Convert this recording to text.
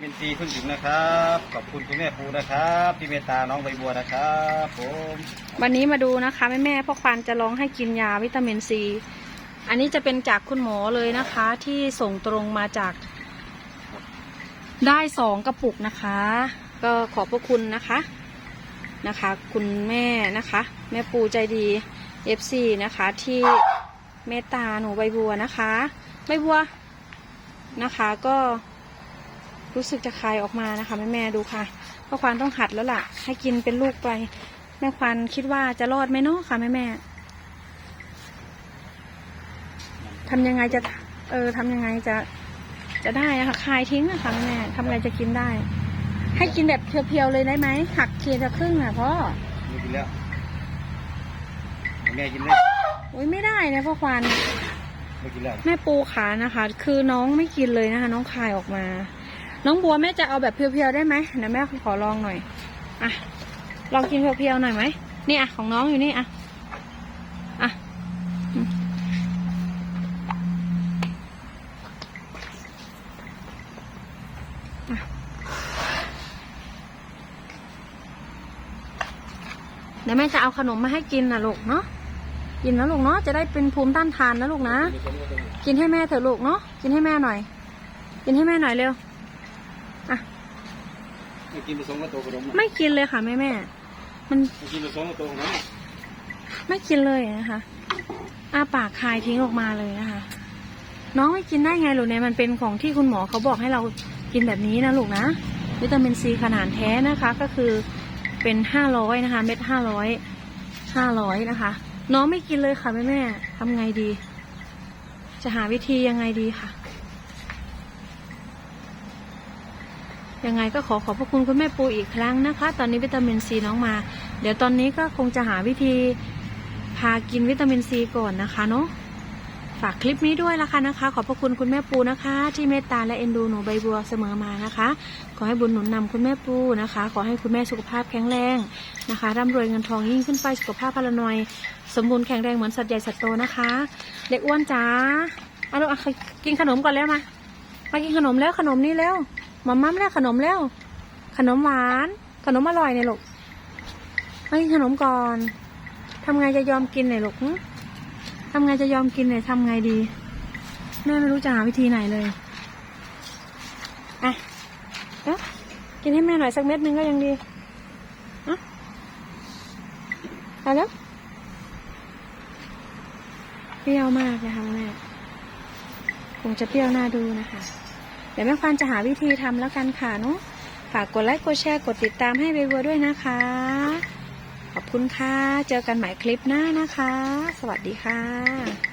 เป็นซีเพิ่งถึงนะครับ ขอบคุณคุณแม่ปูนะครับที่เมตตาน้องใบบัวนะครับผมวันนี้มาดูนะคะแม่แม่พ่อควานจะลองให้กินยาวิตามินซี อันนี้จะเป็นจากคุณหมอเลยนะคะ ที่ส่งตรงมาจาก ได้สองกระปุกนะคะ ก็ขอบพระคุณนะคะนะคะ คุณแม่นะคะ แม่ปูใจดีเอฟซีนะคะ ที่เมตตาหนูใบบัวนะคะใบบัวนะคะก็ รู้สึกจะคายออกมานะคะแม่แม่ๆดูค่ะพ่อควานต้องหัดแล้วล่ะ ให้กินเป็นลูกไป แม่ควันคิดว่าจะรอดไหมเนาะค่ะแม่แม่ทำยังไงจะเออทำยังไงจะจะได้อะค่ะคายทิ้งอะค่ะแม่แม่ทำไงจะกินได้ ให้กินแบบเพียวๆเลยได้ไหมหักเคียจะครึ่งอะพ่อไม่กินแล้วแม่กินไหมโอ้ยไม่ได้นะพ่อควันไม่กินแล้วแม่ปูขานะคะ คือน้องไม่กินเลยนะคะ น้องคายออกมา น้องบัวแม่จะเอาแบบเพียวๆได้ไหมเดี๋ยวแม่ขอลองหน่อยอะลองกินเพียวๆหน่อยไหมนี่อะของน้องอยู่นี่อะอะอืมอะเดี๋ยวแม่จะเอาขนมมาให้กินนะลูกเนาะกินนะลูกเนาะจะได้เป็นภูมิต้านทานนะลูกนะ กินให้แม่เถอะลูกเนาะกินให้แม่หน่อย กินให้แม่หน่อยเร็ว ไม่กินผสมกับตัวขนมไม่กินเลยค่ะแม่แม่ มันไม่กินผสมกับตัวขนมไม่กินเลยนะคะอาปากคายทิ้งออกมาเลยนะคะ น้องไม่กินได้ไงลูกเนี่ยมันเป็นของที่คุณหมอเขาบอกให้เรากินแบบนี้นะลูกนะ วิตามินซีขนาดแท้นะคะ ก็คือเป็นห้าร้อยนะคะ เม็ดห้าร้อยห้าร้อยนะคะ น้องไม่กินเลยค่ะแม่แม่ทำไงดี จะหาวิธียังไงดีค่ะ ยังไงก็ขอขอบพระคุณคุณแม่ปูอีกครั้งนะคะ ตอนนี้วิตามินซีน้องมา เดี๋ยวตอนนี้ก็คงจะหาวิธีพากินวิตามินซีก่อนนะคะเนาะฝากคลิปนี้ด้วยละค่ะนะคะ ขอบพระคุณคุณแม่ปูนะคะ ที่เมตตาและเอ็นดูหนูใบบัวเสมอมานะคะ ขอให้บุญหนุนนำคุณแม่ปูนะคะ ขอให้คุณแม่สุขภาพแข็งแรงนะคะร่ำรวยเงินทองยิ่งขึ้นไปสุขภาพพลานอยสมบูรณ์แข็งแรงเหมือนสัตว์ใหญ่สัตว์โตนะคะเด็กอ้วนจ๋าเอาลูกอากินขนมก่อนแล้วมามากินขนมแล้วขนมนี่แล้ว มาม่าไม่ได้ขนมแล้ว ขนมหวาน ขนมอร่อยเนี่ยลูกมากินขนมก่อนทำไงจะยอมกินเนี่ยลูกหึทำไงจะยอมกินเนี่ยทำไงดี แม่ไม่รู้จะหาวิธีไหนเลย อะเอ้ากินให้แม่หน่อยสักเม็ดนึงก็ยังดีอะเอาแล้วเปรี้ยวมากนะคะแม่คงจะเปรี้ยวน่าดูนะคะ เดี๋ยวแม่ควานจะหาวิธีทำแล้วกันค่ะเนาะฝากกดไลค์กดแชร์กดติดตามให้เบบัวด้วยนะคะ ขอบคุณค่ะ เจอกันใหม่คลิปหน้านะคะ สวัสดีค่ะ